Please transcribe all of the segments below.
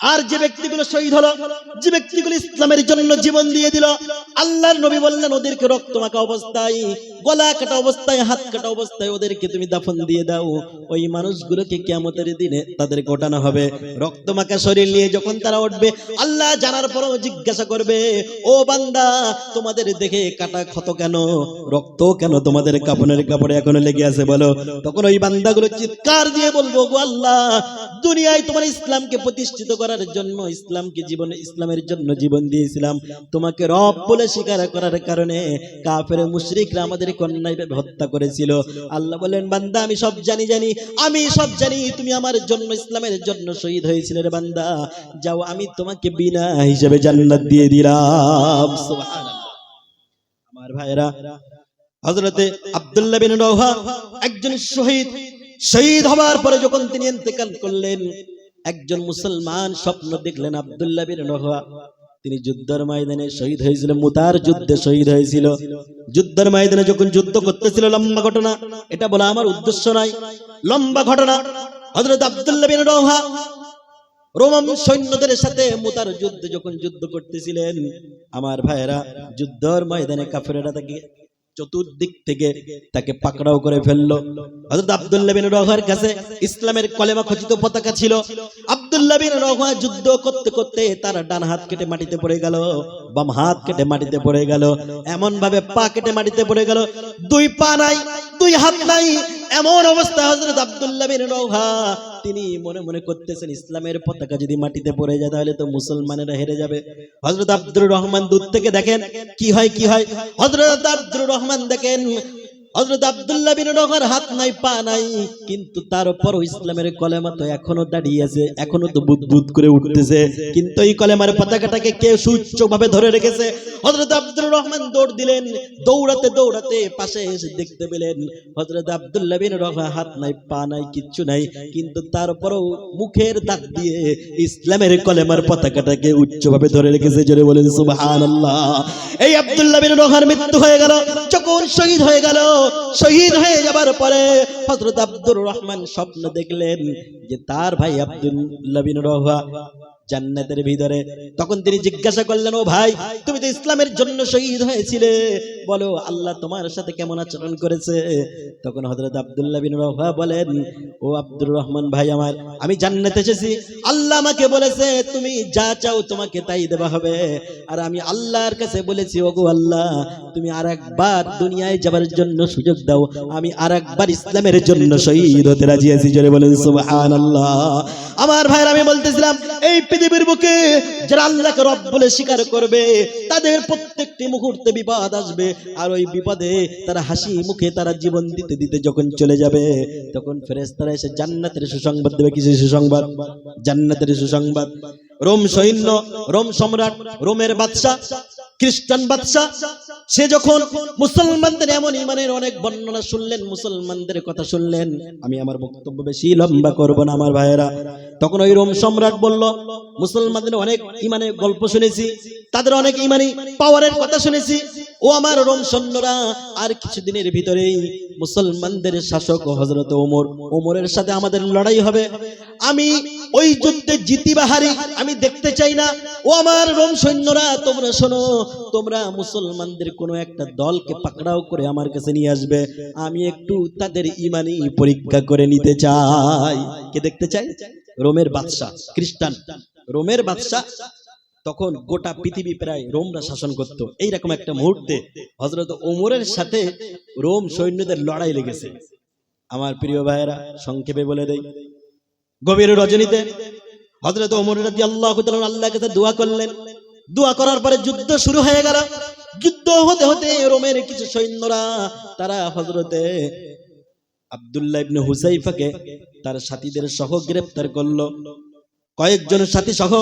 আর যে ব্যক্তিগুলো শহীদ হলো, যে ব্যক্তিগুলো ইসলামের জন্য জীবন দিয়ে দিল, আল্লাহর নবী বললেন, ওদেরকে রক্ত মাখা অবস্থায় গলা কাটা অবস্থায়, হাত কাটা অবস্থায় ওদেরকে তুমি দাফন দিয়ে দাও। ওই মানুষগুলোকে কিয়ামতের দিনে তাদেরকে ওঠানো হবে। রক্ত মাখা শরীর নিয়ে যখন তারা উঠবে, আল্লাহ জানার পরও জিজ্ঞাসা করবে, ও বান্দা, তোমাদের দেখে কাটা ক্ষত কেন? রক্ত কেন তোমাদের কাপড়ের কাপড়ে এখনও লেগে আছে বলো? তখন ওই বান্দাগুলো চিৎকার দিয়ে বলব গো আল্লাহ, দুনিয়ায় তোমার ইসলামকে প্রতিষ্ঠিত করার জন্য, ইসলামকে জীবন, ইসলামের জন্য জীবন দিয়েছিলাম। তোমাকে রব বলে স্বীকার করার কারণে কাফের মুশরিকরা আমাদের অন্যায়ভাবে হত্যা করেছিল। আল্লাহ বলেন, বান্দা, আমি সব জানি জানি। আমি সব জানি, তুমি আমার জন্য, ইসলামের জন্য শহীদ হয়েছিলে রে বান্দা। যাও, আমি তোমাকে বিনা হিসেবে জান্নাত দিয়ে দিলাম। আমার ভাইরা হযরতে আব্দুল্লাহ বিন রওহা একজন শহীদ শহীদ হবার পরে যখন তিনি ইন্তেকাল করলেন, একজন মুসলমান স্বপ্ন দেখলেন আব্দুল্লাহ বিন রওহা তিনি যুদ্ধের ময়দানে শহীদ হয়েছিল, মুতার যুদ্ধে শহীদ হয়েছিল। যুদ্ধের ময়দানে যখন যুদ্ধ করতেছিল, লম্বা ঘটনা, এটা বলা আমার উদ্দেশ্য নাই লম্বা ঘটনা হজরত আব্দুল্লাহ বিন রওহা, রোমান সৈন্যদের সাথে মুতার যুদ্ধে যখন যুদ্ধ করতেছিলেন, আমার ভাইয়েরা, যুদ্ধের ময়দানে কাফেরেরা তাকে চতুর্দিক থেকে তাকে পাকড়াও করে ফেলল। হযরত আব্দুল্লাহ বিন রওহার কাছে ইসলামের কলেমা খচিত পতাকা ছিল। আব্দুল্লাহ বিন রওহা যুদ্ধ করতে করতে তার ডান হাত কেটে মাটিতে পড়ে গেল, বাম হাত কেটে মাটিতে পড়ে গেল এমন ভাবে পা কেটে মাটিতে পড়ে গেল, দুই পা নাই, দুই হাত নাই, এমন অবস্থা হযরত আব্দুল্লাহ বিন রওহা তিনি মনে মনে করতেছেন, ইসলামের পতাকা যদি মাটিতে পড়ে যায় তাহলে তো মুসলমানেরা হেরে যাবে। হজরত আব্দুর রহমান দূর থেকে দেখেন কি হয় কি হয়? হজরত আব্দুর রহমান দেখেন হযরত আব্দুল্লাহ বিন রওহার হাত নাই, পা নাই, কিন্তু তারপরও ইসলামের কলেমা তো এখনও দাঁড়িয়ে আছে, এখনও তো বুদবুদ করে উঠতেছে। কিন্তু এই কলেমার পতাকাটাকে কে সুচ্চ ভাবে ধরে রেখেছে? হযরত আব্দুর রহমান দৌড় দিলেন, দৌড়াতে দৌড়াতে পাশে এসে দেখতে পেলেন, হযরত আব্দুল্লাহ বিন রওহা হাত নাই, পা নাই, কিচ্ছু নাই, কিন্তু তারপরও মুখের দাগ দিয়ে ইসলামের কলেমার পতাকাটাকে উচ্চভাবে ধরে রেখেছে, জোরে বলেন সুবহানাল্লাহ। এই আব্দুল্লাহ বিন রওহার মৃত্যু হয়ে গেল যখন শহীদ হয়ে গেল। শহীদ হয়ে যাবার পরে হযরত আব্দুর রহমান স্বপ্ন দেখলেন যে তার ভাই আব্দুল্লাহ বিন রওহা জান্নাতের ভিতরে। তখন তিনি জিজ্ঞাসা করলেন, ও ভাই, তুমি তো ইসলামের জন্য শহীদ হয়েছিলে। বলো, আল্লাহ তোমার সাথে কেমন আচরণ করেছে? তখন হজরত আব্দুল্লাহ বিন রওহা বলেন, ও আব্দুর রহমান ভাই আমার, আমি জান্নাতে এসেছি। আল্লাহ আমাকে বলেছে, তুমি যা চাও তোমাকে তাই দেওয়া হবে। আর আমি আল্লাহর কাছে বলেছি, ওগো আল্লাহ, তুমি আর একবার দুনিয়ায় যাবার জন্য সুযোগ দাও। আমি আর একবার ইসলামের জন্য শহীদ হতে রাজি আছি। জোরে বলেন, সুবহানাল্লাহ। আমার ভাইরা আমি বলতেছিলাম, এই পৃথিবীর বুকে যারা আল্লাহকে রব বলে স্বীকার করবে, তাদের প্রত্যেকটি মুহূর্তে বিপদ আসবে। আর ওই বিপদে তারা হাসি মুখে তারা জীবন দিতে দিতে যখন চলে যাবে, তখন ফেরেশতারা এসে জান্নাতের সুসংবাদ দেবে। কিছু সুসংবাদ? জান্নাতের সুসংবাদ। রোম সৈন্য, রোম সম্রাট, রোমের বাদশাহ, খ্রিস্টান বাদশাহ, সে যখন মুসলমানদের এমন ইমানের অনেক বর্ণনা শুনলেন, মুসলমানদের কথা শুনলেন, আমি আমার বক্তব্য বেশি লম্বা করব না আমার ভাইয়েরা। তখন ওই রোম সম্রাট বলল, মুসলমানদের অনেক ইমানের গল্প শুনেছি, তাদের অনেক ইমানি পাওয়ারের কথা শুনেছি। ও আমার রোম সৈন্যরা, আর কিছুদিনের ভিতরেই মুসলমানদের শাসক হজরত ওমর, ওমরের সাথে আমাদের লড়াই হবে। আমি ওই যুদ্ধে জিতি বাহারি আমি দেখতে চাই না। ও আমার রোম সৈন্যরা তোমরা শোনো তোমরা মুসলমানদের কোনো একটা দলকে পাকড়াও করে আমার কাছে নিয়ে আসবে। আমি একটু তাদের ইমানি পরীক্ষা করে নিতে চাই। কে দেখতে চাই রোমের বাদশাহ খ্রিস্টান। রোমের বাদশাহ তখন গোটা পৃথিবী প্রায় রোমরা শাসন করত। এইরকম একটা মুহূর্তে হজরত ওমরের সাথে রোম সৈন্যদের লড়াই লেগেছে। আমার প্রিয় ভাইয়েরা সংক্ষেপে বলে দেই গভীর রজনীতে হজরত ওমর রাজি আল্লাহ আল্লাহ কাছে দোয়া করলেন। দোয়া করার পরে যুদ্ধ শুরু হয়ে গেল। যুদ্ধ হতে হতে রোমের কিছু সৈন্যরা, তারা হজরতে আব্দুল্লাহ ইবনে হুসাইফাকে তার সাথীদের সহ গ্রেফতার করল। কয়েকজন সাথী সহ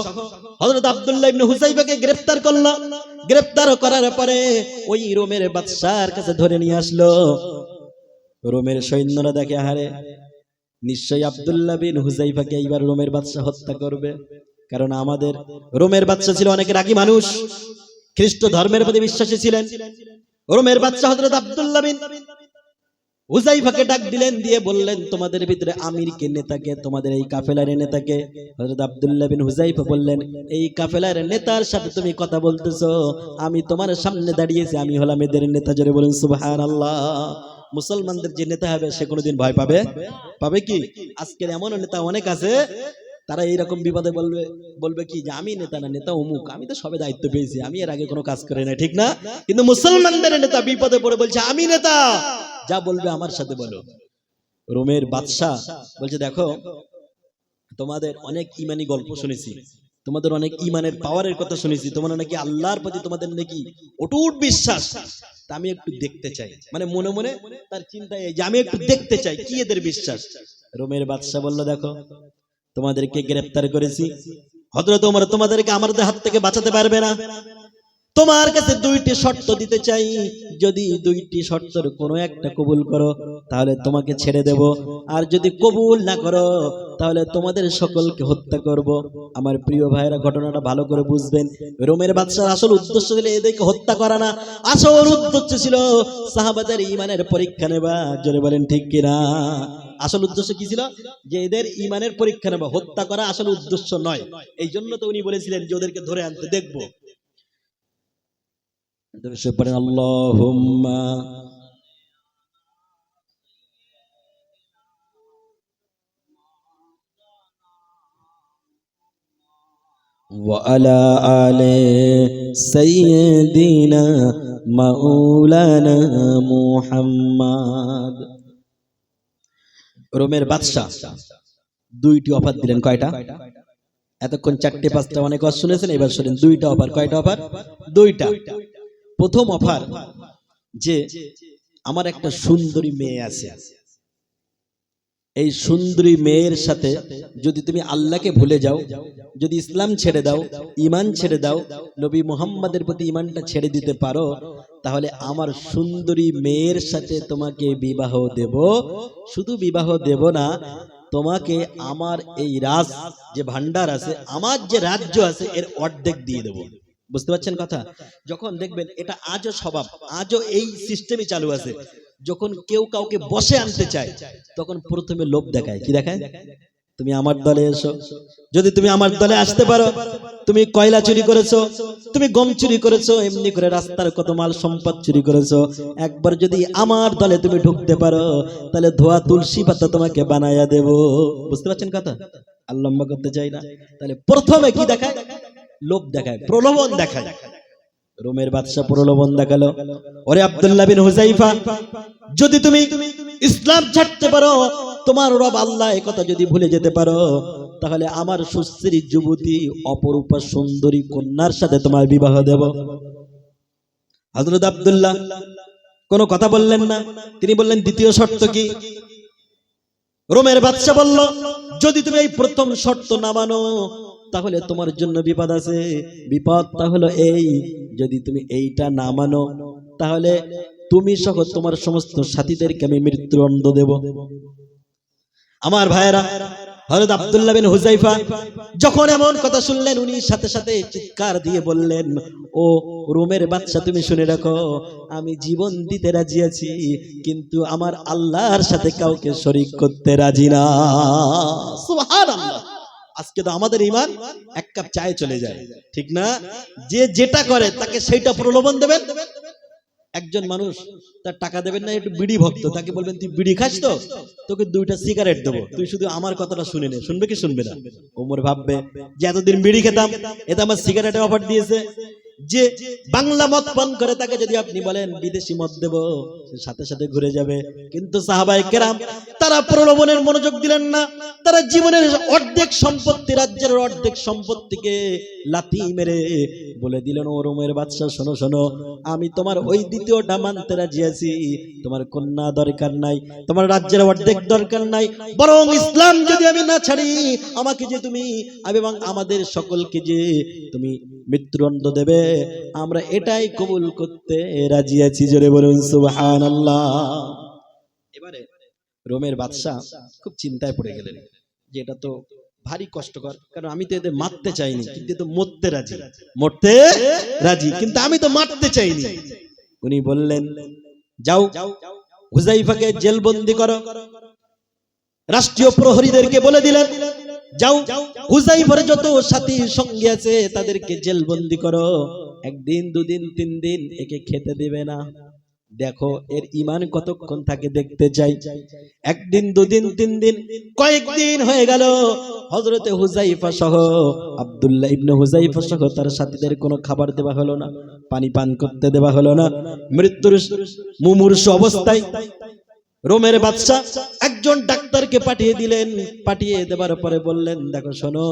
হযরত আব্দুল্লাহ ইবনে হুসাইফাকে গ্রেফতার করল। গ্রেফতার করার পরে ওই রোমের বাদশার কাছে ধরে নিয়ে আসলো। রোমের সৈন্যরা দেখে হারে নিশ্চয়ই আব্দুল্লাহ বিন হুসাইফাকে এইবার রোমের বাদশা হত্যা করবে। কারণ আমাদের রোমের বাদশা ছিল অনেক রাগী মানুষ। খ্রিস্ট ধর্মের প্রতি বিশ্বাসী ছিলেন। রোমের বাদশা হযরত আব্দুল্লাহ বিন হুজাইফাকে ডাক দিলেন দিয়ে বললেন তোমাদের ভিতরে আমিরকে নেতাকে তোমাদের এই কাফেলার নেতাকে হযরত আব্দুল্লাহ বিন হুজাইফা বললেন এই কাফেলার নেতার সাথে তুমি কথা বলতেছো। আমি তোমার সামনে দাঁড়িয়েছি আমি হলাম এদের নেতা। জোরে বলুন সুবহানাল্লাহ। মুসলমানদের যে নেতা হবে, সে কোনোদিন ভয় পাবে? পাবে কি? আজকের এমন নেতা অনেক আছে, তারা এইরকম বিপদে বলবে বলবে কি যে আমি নেতা না, নেতা অমুক, আমি তো সবে দায়িত্ব পেয়েছি, আমি এর আগে কোনো কাজ করি না ঠিক না? কিন্তু মুসলমানদের নেতা বিপদে পড়ে বলছে, আমি নেতা! যা বলবে আমার সাথে বলো। রোমের বাদশাহ বলছে, দেখো, তোমাদের অনেক ইমানি গল্প শুনেছি। তোমাদের অনেক ইমানের পাওয়ারের কথা শুনেছি তোমরা নাকি আল্লাহর প্রতি তোমাদের নাকি অটুট বিশ্বাস। আমি একটু দেখতে চাই। মানে মনে মনে তার চিন্তা এই যে আমি একটু দেখতে চাই, কি এদের বিশ্বাস? রোমের বাদশাহ বলল, দেখো, তোমাদেরকে গ্রেফতার করেছি। হযরত ওমর তোমাদেরকে আমাদের হাত থেকে বাঁচাতে পারবে না। তোমার কাছে দুইটি শর্ত দিতে চাই। যদি দুইটি শর্তের কোনো একটা কবুল করো, তাহলে তোমাকে ছেড়ে দেব। আর যদি কবুল না করো, তাহলে তোমাদের সকলকে হত্যা করব। আমার প্রিয় ভাইরা ঘটনাটা ভালো করে বুঝবেন। রোমের বাদশার আসল উদ্দেশ্য ছিল এদেরকে হত্যা করা না। আসল উদ্দেশ্য ছিল সাহাবাদের ইমানের পরীক্ষা নেবা জোরে বলেন ঠিক কিনা? আসল উদ্দেশ্য কি ছিল? যে এদের ইমানের পরীক্ষা নেবা হত্যা করা আসল উদ্দেশ্য নয়। এই জন্য তো উনি বলেছিলেন যে ওদেরকে ধরে আনতে দেখব। পড়েন আল্লাহুম্মা وعلى آل سيدنا مولانا মুহাম্মদ রোমের বাদশাহ দুইটি অফার দিলেন কয়টা এতক্ষণ চারটে পাঁচটা অনেক কথা শুনেছেন এবার শুনেন দুইটা অফার কয়টা অফার দুইটা প্রথম অফার যে আমার একটা সুন্দরী মেয়ে আছে। এই সুন্দরী মেয়ের সাথে যদি তুমি আল্লাহকে ভুলে যাও, যদি ইসলাম ছেড়ে দাও ইমান ছেড়ে দাও, নবী মুহাম্মাদের প্রতি ইমানটা ছেড়ে দিতে পারো, তাহলে আমার সুন্দরী মেয়ের সাথে তোমাকে বিবাহ দেব। শুধু বিবাহ দেব না, তোমাকে আমার এই রাজ যে ভান্ডার আছে, আমার যে রাজ্য আছে, এর অর্ধেক দিয়ে দেব। বুঝতে পারছেন কথা? যখন দেখবেন এটা আজও স্বভাব, আজও এই সিস্টেমই চালু আছে। যখন কেউ কাউকে বসে আনতে চায়, তখন প্রথমে লোভ দেখায়। কি দেখায়? তুমি আমার দলে এসো। যদি তুমি আমার দলে আসতে পারো, তুমি কয়লা চুরি করেছ, তুমি গম চুরি করেছ, এমনি করে রাস্তার কত মাল সম্পদ চুরি করেছ। একবার যদি আমার দলে তুমি ঢুকতে পারো, তাহলে ধোয়া তুলসী পাতা তোমাকে বানায়া দেব। বুঝতে পারছেন কথা? আর করতে চাই না। তাহলে প্রথমে কি দেখায়? লোভ দেখায় প্রলোভন দেখায়। রোমের বাদশাহ প্রলোভন দেখাল। ওরে আব্দুল্লাহ বিন হুজাইফা যদি তুমি ইসলাম ছাড়তে পারো তোমার রব আল্লাহ কথা যদি ভুলে যেতে পারো তাহলে আমার সুশ্রী যুবতী অপরূপা সুন্দরী কন্যার সাথে তোমার বিবাহ দেব। হযরত আব্দুল্লাহ কোনো কথা বললেন না। তিনি বললেন দ্বিতীয় শর্ত কি? রোমের বাদশাহ বলল যদি তুমি এই প্রথম শর্ত না মানো তাহলে তোমার জন্য বিপদ আছে। বিপদটা হলো এই, যদি তুমি এইটা না মানো, তাহলে তুমি সহ তোমার সমস্ত সাথীদেরকে আমি মৃত্যুদণ্ড দেব। আমার আব্দুল্লাহ বিন হুজাইফা যখন এমন কথা শুনলেন, উনি সাথে সাথে চিৎকার দিয়ে বললেন, ও রোমের বাচ্চা তুমি শুনে রাখো, আমি জীবন দিতে রাজি আছি, কিন্তু আমার আল্লাহর সাথে কাউকে শরীক করতে রাজি না। সুবহানাল্লাহ। আজকে তো আমাদের ইমান এক কাপ চায়ে চলে যায়। ঠিক না? যে যেটা করে, তাকে সেইটা প্রলোভন দেবেন। একজন মানুষ তার টাকা দেবেন না, একটু বিড়ি ভক্ত, তাকে বলবেন, তুই বিড়ি খাস তো? তোকে দুইটা সিগারেট দেবো। তুই শুধু আমার কথাটা শুনে নে। শুনবে কি শুনবে না? ওমর ভাববে যে, এতদিন বিড়ি খেতাম এটা আমার সিগারেটের অফার দিয়েছে। যে বাংলা মদ পান করে, তাকে যদি আপনি বলেন, বিদেশি মদ দেব সাথে সাথে ঘুরে যাবে। কিন্তু সাহাবাই কেরাম, তারা প্রলোভনের মনোযোগ দিলেন না। তারা জীবনের অর্ধেক সম্পত্তি, রাজ্যের অর্ধেক সম্পত্তিকে লাথি মেরে বলে দিলেন, ও রোমের বাদশা শোনো শোনো, আমি তোমার ওই দ্বিতীয়টা মানতে রাজি আছি। তোমার কন্যা দরকার নাই, তোমার রাজ্যের অর্ধেক দরকার নাই। বরং ইসলাম যদি আমি না ছাড়ি, আমাকে যে তুমি এবং আমাদের সকলকে যে তুমি মৃত্যুদণ্ড দেবে। আমরা এটাই কবুল করতে রাজি আছি, জোরে বলুন, সুবহানাল্লাহ। এবারে রোমের বাদশাহ খুব চিন্তায় পড়ে গেলেন যে এটা তো ভারী কষ্টকর, কারণ আমি তো এদের মারতে চাইনি, কিন্তু তো মরতে রাজি। মরতে রাজি, কিন্তু আমি তো মারতে চাইনি। উনি বললেন, যাও হুজাইফাকে জেলবন্দি করো। রাষ্ট্রীয় প্রহরীদেরকে বলে দিলেন যাও হুজাইফার যত সাথী সঙ্গে আছে, তাদেরকে জেলবন্দি করো। একদিন, দুদিন, তিন দিন একে খেতে দিবে না। দেখো, এর ইমান কতক্ষণ থাকে দেখতে চাই। একদিন, দুদিন, তিন দিন, কয়েকদিন হয়ে গেল হজরতে হুজাইফা সহ আব্দুল্লাহ ইবনে হুজাইফা সহ তার সাথীদের কোনো খাবার দেওয়া হলো না, পানি পান করতে দেওয়া হলো না। মৃত্যুর মুমূর্ষ অবস্থায় রোমের বাদশাহ একজন ডাক্তারকে পাঠিয়ে দিলেন। পাঠিয়ে দেবার পরে বললেন, দেখো, শোনো,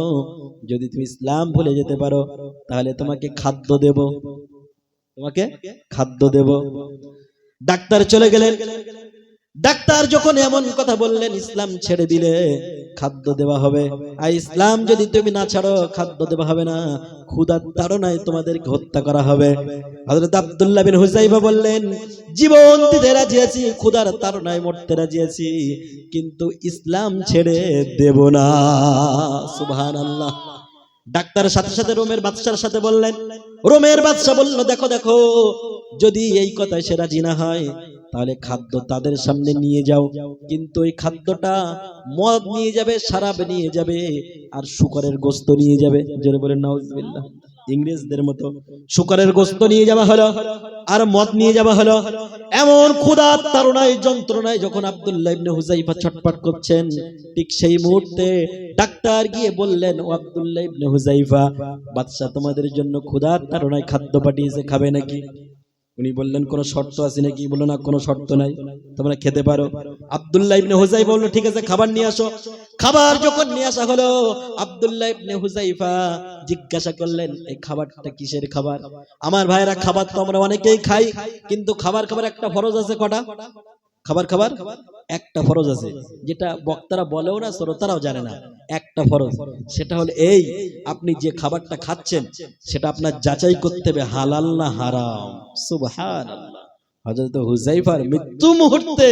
যদি তুমি ইসলাম ভুলে যেতে পারো, তাহলে তোমাকে খাদ্য দেব। তোমাকে খাদ্য দেব। ডাক্তার চলে গেলেন। ডাক্তার যখন এমন কথা বললেন, ইসলাম ছেড়ে দিলে খাদ্য দেওয়া হবে। আর ইসলাম যদি তুমি না ছাড়ো, খাদ্য দেওয়া হবে না। ক্ষুধার তাড়নায় তোমাদেরকে হত্যা করা হবে। আব্দুল্লাহ বিন বললেন, জীবন দিতে রাজি আছি তাড়নায় মরতে রাজি আছি, কিন্তু ইসলাম ছেড়ে দেব না। সুবহানাল্লাহ। ডাক্তার সাথে সাথে রোমের বাদশার সাথে বললেন, রোমের বাদশা বলল, দেখো দেখো, যদি এই কথায় সে রাজি না হয় তাহলে খাদ্য তাদের সামনে নিয়ে যাও। কিন্তু ওই খাদ্যটা মদ নিয়ে যাবে, শারাব নিয়ে যাবে, আর শুকরের গোস্ত নিয়ে যাবে। জোরে বলেন, নাউজুবিল্লাহ। ইংরেজদের মতো শুকরের গোস্ত নিয়ে যাওয়া হলো, আর মদ নিয়ে যাওয়া হলো। এমন ক্ষুধার তারুণায় যন্ত্রণায় যখন আব্দুল্লাহ ইবনে হুজাইফা ছটপট করছেন, ঠিক সেই মুহূর্তে ডাক্তার গিয়ে বললেন, ও আব্দুল্লাহ ইবনে হুজাইফা বাদশা তোমাদের জন্য ক্ষুধার তারুণায় খাদ্য পাঠিয়েছে, খাবে নাকি? উনি বললেন, কোনো শর্ত আছে নাকি? বলল, না, কোনো শর্ত নাই। তোমরা খেতে পারো। আবদুল্লাহ ইবনে হুজাই বলল, ঠিক আছে, খাবার নিয়ে আসো। খাবার যখন নিয়ে আসা হলো, আবদুল্লাহ ইবনে হুজাইফা জিজ্ঞাসা করলেন, এই খাবারটা কিসের খাবার? আমার ভাইরা খাবার তো আমরা অনেকেই খাই, কিন্তু খাবার খাবার একটা ফরজ আছে কটা? খাবার খাবার? একটা ফরজ আছে, যেটা বক্তারা বলেও না, শ্রোতারাও জানে না। একটা ফরজ, সেটা হলো এই, আপনি যে খাবারটা খাচ্ছেন, সেটা আপনার যাচাই করতে হবে, হালাল না হারাম। সুবহানাল্লাহ। হযরত হুজাইফার মৃত্যু মুহূর্তে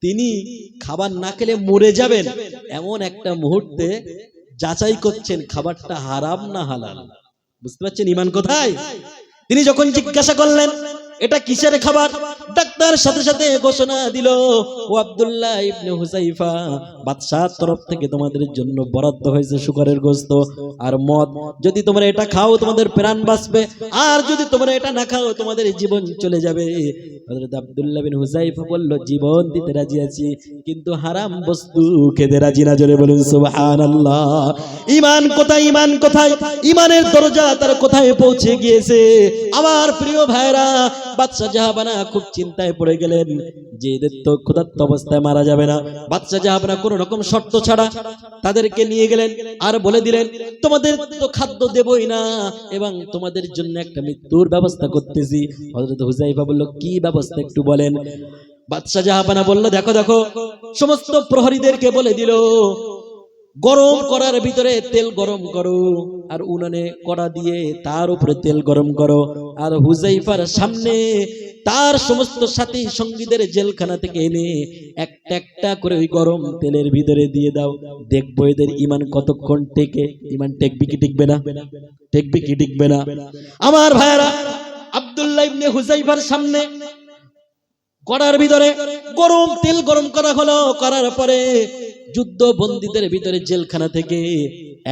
তিনি খাবার না খেলে মরে যাবেন, এমন একটা মুহূর্তে যাচাই করছেন, খাবারটা হারাম না হালাল। বুঝতে পারছেন ইমান কোথায়? তিনি যখন জিজ্ঞাসা করলেন এটা কিসের খাবার? ডাক্তার সাথে সাথে ঘোষণা দিল, ও আব্দুল্লাহ ইবনে হুসাইফা বাদশাহ তরফ থেকে তোমাদের জন্য বরাদ্দ হয়েছে শুকরের গোস্ত আর মদ। যদি তোমরা এটা খাও, তোমাদের প্রাণ বাঁচবে। আর যদি তোমরা এটা না খাও, তোমাদের জীবন চলে যাবে। আব্দুল্লাহ বিন হুজাইফা বলল, জীবন দিতে রাজি আছি, কিন্তু হারাম বস্তু খেতে রাজি না। জোরে বলুন কোথায় কোথায়? দরজা তার কোথায় পৌঁছে গিয়েছে? আমার প্রিয় ভাইরা জাহাবানা খুব চিন্তায় পড়ে গেলেন যে এদের তো ক্ষুধার্ত অবস্থায় মারা যাবে না। বাদশাহ জাহাবানা কোনো রকম শর্ত ছাড়া তাদেরকে নিয়ে গেলেন আর বলে দিলেন, তোমাদের তো খাদ্য দেবই না, এবং তোমাদের জন্য একটা মৃত্যুর ব্যবস্থা করতেছি। হযরত হুজাইফা বলল, কি ব্যবস্থা একটু বলেন। বাদশাহ জাহাবানা বলল, দেখো দেখো, সমস্ত প্রহরীদেরকে বলে দিল, গরম করার ভিতরে তেল গরম করো, আর উনানে কড়া দিয়ে তার উপরে তেল গরম করো। আর হুজাইফার সামনে তার সমস্ত সাথী সঙ্গীদের জেলখানা থেকে এনে একটা একটা করে ওই গরম তেলের ভিতরে দিয়ে দাও। দেখব এদের ইমান কতক্ষণ টেকে। ইমান টেকবি কি টিকবে না? টেকবি কি টিকবে না? আমার ভাইয়ারা, আব্দুল্লাহ ইবনে হুজাইফার সামনে কড়ার ভিতরে গরম তেল গরম করা হলো। করার পরে যুদ্ধ বন্দীদের ভিতরে জেলখানা থেকে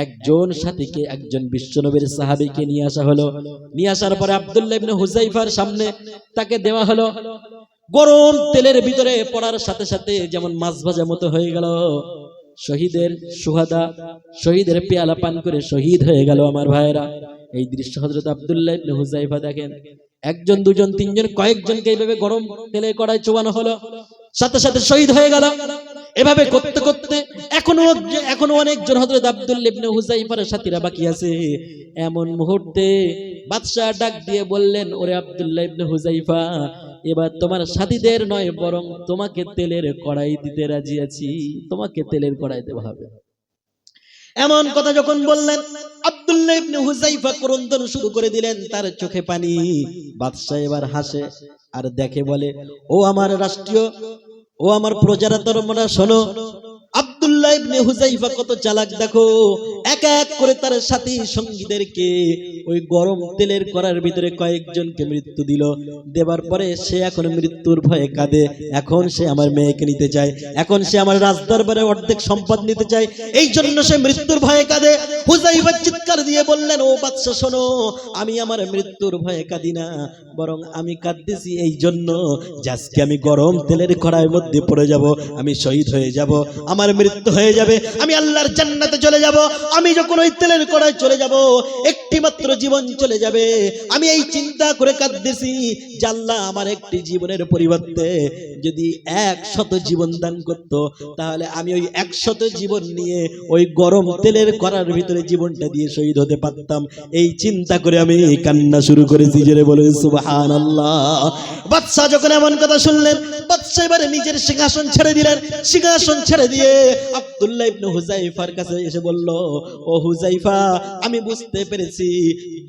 একজন সাথীকে, একজন বিশ্বনবীর সাহাবীকে নিয়ে আসা হলো। নিয়ে আসার পরে আব্দুল্লাহ ইবনে হুজাইফার সামনে তাকে দেওয়া হলো। গরম তেলের ভিতরে পড়ার সাথে সাথে যেমন মাছ ভাজা মতো হয়ে গেল। শহীদের সুহাদা, শহীদের পেয়ালা পান করে শহীদ হয়ে গেল আমার ভাইয়েরা। এই দৃশ্য হজরত আব্দুল্লাহ ইবনে হুজাইফা দেখেন। একজন, দুজন, তিনজন, কয়েকজনকে এইভাবে গরম তেলে কড়াই চোবানো হলো। সাথে সাথে শহীদ হয়ে গেল। এভাবে করতে করতে এখনও এখনও অনেকজন হযরত আব্দুল্লাহ ইবনে হুজাইফার সাথীরা বাকি আছে। এমন মুহূর্তে বাদশাহ ডাক দিয়ে বললেন, ওরে আব্দুল্লাহ ইবনে হুজাইফা এবার তোমার সাথীদের নয়, বরং তোমাকে তেলের কড়াই দিতে রাজি আছি। তোমাকে তেলের কড়াই দেওয়া হবে। এমন কথা যখন বললেন আব্দুল্লাহ ইবনে হুজাইফা ক্রন্দন শুরু করে দিলেন, তার চোখে পানি। বাদশাহ এবার হাসে আর দেখে বলে, ও আমার রাষ্ট্রীয়, ও আমার প্রজারা তোমরা শোনো। আব্দুল্লাহ ইবনে হুজাইফা কত চালাক, দেখো। এক এক করে তার সাথী সঙ্গীদেরকে ওই গরম তেলের করার ভিতরে কয়েকজনকে মৃত্যু দিল। দেবার পরে সে এখন মৃত্যুর ভয়ে কাঁদে। এখন সে আমার মেয়েকে নিতে চায়। এখন সে আমার রাজদরবারে অর্ধেক সম্পদ নিতে চায়। এই জন্য সে মৃত্যুর ভয়ে কাঁদে। হুজাইফা চিৎকার দিয়ে বললেন, ও বাদশা, শোনো, আমি আমার মৃত্যুর ভয়ে কাঁদি না, বরং আমি কাঁদতেছি এই জন্য আজকে আমি গরম তেলের কড়াইয়ের মধ্যে পড়ে যাব, আমি শহীদ হয়ে যাব, আমার মৃত্যু হয়ে যাবে, আমি আল্লাহর জান্নাতে চলে যাব, আমি যখন ওই তেলের কড়াই চলে যাব একটি মাত্র জীবন চলে যাবে। আমি এই চিন্তা করে কাঁদতেছি আল্লাহ আমার একটি জীবনের পরিবর্তে যদি এক শত জীবন দান করত, তাহলে আমি ওই একশত জীবন নিয়ে ওই গরম তেলের করার ভিতরে জীবনটা দিয়ে শহীদ হতে পারতাম। এই চিন্তা করে আমি কান্না শুরু করেছি, জেরে বলে সুবহান আল্লাহ বাদশাহ যখন এমন কথা শুনলেন, বাদশাহ এবারে নিজের সিংহাসন ছেড়ে দিলেন। সিংহাসন ছেড়ে দিয়ে আব্দুল্লাহ ইবনে হুজাইফার কাছে এসে বলল, ও হুজাইফা আমি বুঝতে পেরেছি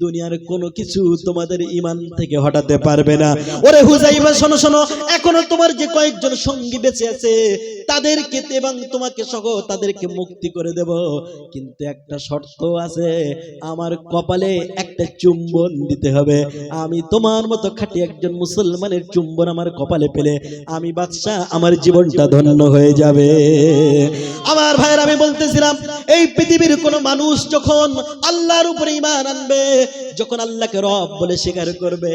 দুনিয়ার কোনো কিছু তোমাদের ইমান থেকে হটাতে পারবে না। ওরে হুজাইফা, শোনো শোনো, এখনও তোমার যে কয়েকজন সঙ্গী বেঁচে আছে, তাদেরকে এবং তোমাকে সহ তাদেরকে মুক্তি করে দেব। কিন্তু একটা শর্ত আছে, আমার কপালে একটা চুম্বন দিতে হবে। আমি তোমার মতো খাঁটি একজন মুসলমানের চুম্বন আমার কপালে পেলে আমি বাদশাহ আমার জীবনটা ধন্য হয়ে যাবে। আমার ভাইয়ের আমি বলতেছিলাম, এই পৃথিবীর কোন মানুষ যখন আল্লাহর উপরে ইমান আনবে, যখন আল্লাহকে রব বলে স্বীকার করবে,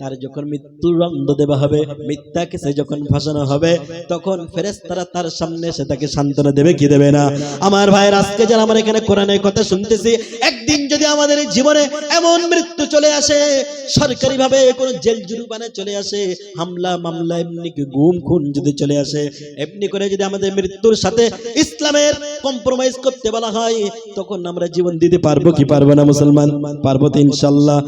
তার যখন মৃত্যুর রন্দ দেওয়া হবে, মিথ্যা কেসে যখন ভাসানো হবে, তখন ফেরেস্তারা তার সামনে এসে তাকে সান্ত্বনা দেবে, কি দেবে না? আমার ভাইয়ের আজকে যারা আমার এখানে কোরআনের কথা শুনতেছি, একদিন যদি আমাদের জীবনে এমন মৃত্যু চলে আসে সরকারি ভাবে কোনো জেল জুলুবানে চলে আসে, হামলা, মামলা, এমনি কি গুম, খুন যদি চলে আসে, এমনি করে যদি আমাদের মৃত্যুর সাথে ইসলামের কম্প্রোমাইজ করতে বলা হয়, তখন আমরা জীবন দিতে পারব কি পারব না, মুসলমান? পারব তো ইনশাল্লাহ।